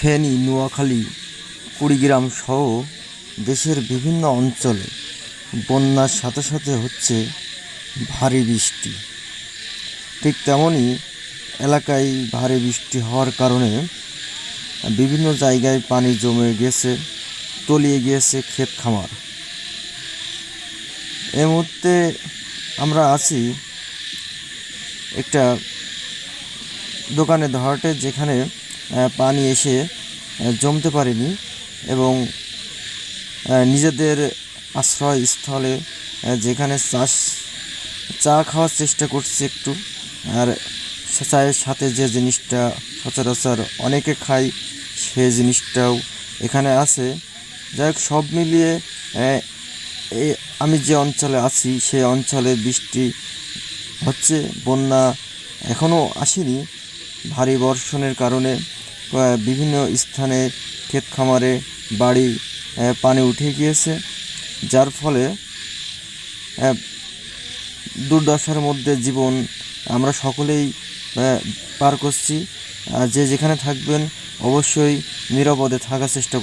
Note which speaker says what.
Speaker 1: ফেনী নোয়াখালী, কুড়িগ্রাম সহ দেশের বিভিন্ন অঞ্চলে বন্যার সাথে সাথে হচ্ছে ভারী বৃষ্টি। ঠিক তেমনই এলাকায় ভারী বৃষ্টি হওয়ার কারণে বিভিন্ন জায়গায় পানি জমে গেছে, তলিয়ে গিয়েছে ক্ষেত খামার। এই মুহূর্তে আমরা আছি একটা দোকানে ধরাটে যেখানে পানি এসে জমতে পারেনি এবং নিজেদের আশ্রয়স্থলে যেখানে চাষ, চা খাওয়ার চেষ্টা করছি একটু, আর চায়ের সাথে যে জিনিসটা সচরাচর অনেকে খায়, সে জিনিসটাও এখানে আছে। যাই সব মিলিয়ে আমি যে অঞ্চলে আছি, সে অঞ্চলে বৃষ্টি হচ্ছে, বন্যা এখনও আসেনি, ভারী বর্ষণের কারণে। বিভিন্ন স্থানে ক্ষেত খামারে বাড়ি পানি উঠে গিয়েছে, যার ফলে দুর্দশার মধ্যে জীবন আমরা সকলেই পার করছি। যে যেখানে থাকবেন, অবশ্যই নিরাপদে থাকার চেষ্টা